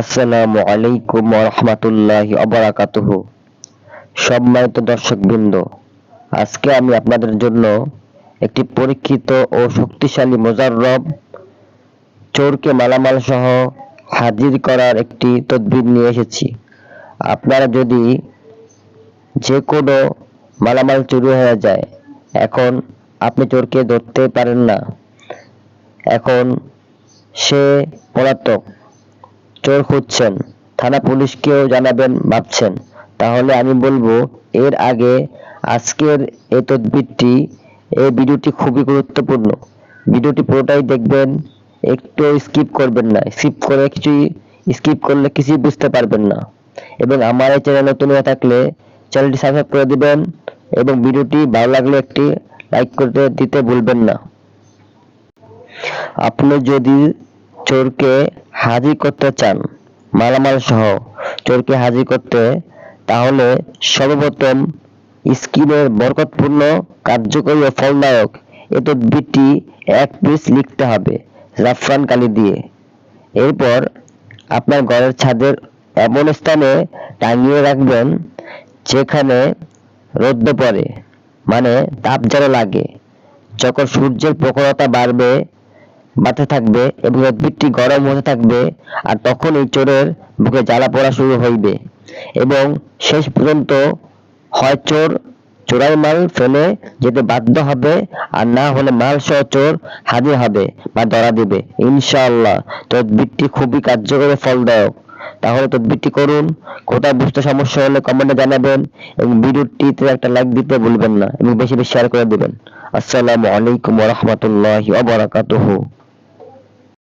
আসসালামু আলাইকুম রহমতুল্লাহি অবরাকাতুহ সম্মানিত দর্শকবৃন্দ, আজকে আমি আপনাদের জন্য একটি পরীক্ষিত ও শক্তিশালী মোজাররব, চোরকে মালামাল সহ হাজির করার একটি তদবির নিয়ে এসেছি। আপনারা যদি যে কোনো মালামাল চুরি হয়ে যায়, এখন আপনি চোরকে ধরতে পারেন না। এখন সে পলাতক চোর খুঁজছেন। থানা পুলিশকেও জানাবেন, ভাবছেন। তাহলে আমি বলব, এর আগে আজকের এই তদবিরটি এই ভিডিওটি খুবই গুরুত্বপূর্ণ। ভিডিওটি পুরোটাই দেখবেন, একটু স্কিপ করবেন না। স্কিপ করে কিছুই স্কিপ করলে কিছুই বুঝতে পারবেন না। এবং আমার এই চ্যানেল নতুন হয়ে থাকলে চ্যানেলটি সাবস্ক্রাইব করে দিবেন এবং ভিডিওটি ভালো লাগলে একটি লাইক করতে দিতে ভুলবেন না। আপনি যদি চোরকে হাজির করতে চান, মালামাল সহ চোরকে হাজির করতে, তাহলে সর্বপ্রথম স্কিনের বরকতপূর্ণ, কার্যকরী ও ফলদায়ক এ তদবিরটি এক পিস লিখতে হবে জাফরান কালি দিয়ে। এরপর আপনার ঘরের ছাদের এমন স্থানে টাঙিয়ে রাখবেন যেখানে রোদ্দ পড়ে মানে তাপ যেন লাগে। যখন সূর্যের প্রখরতা বাড়বে বাড়তে থাকবে এবং উদ্ভিদটি গরম হতে থাকবে আর তখন এই চোরের বুকে জ্বালা পড়া শুরু হইবে। এবং শেষ পর্যন্ত হয় চোর, চোরাই মাল ফেলে যেতে বাধ্য হবে আর না হলে মাল সহ চোর হাজির হবে বা ধরা দিবে। ইনশাআল্লাহ, তদবিরটি খুবই কার্যকরী ফলদায়ক। তাহলে তদবিরটি করুন, কোথাও বুঝতে সমস্যা হলে কমেন্টে জানাবেন এবং ভিডিওটিতে একটা লাইক দিতে ভুলবেন না এবং বেশি বেশি শেয়ার করে দিবেন। আসসালামু আলাইকুম ওয়া বারাকাতুহু।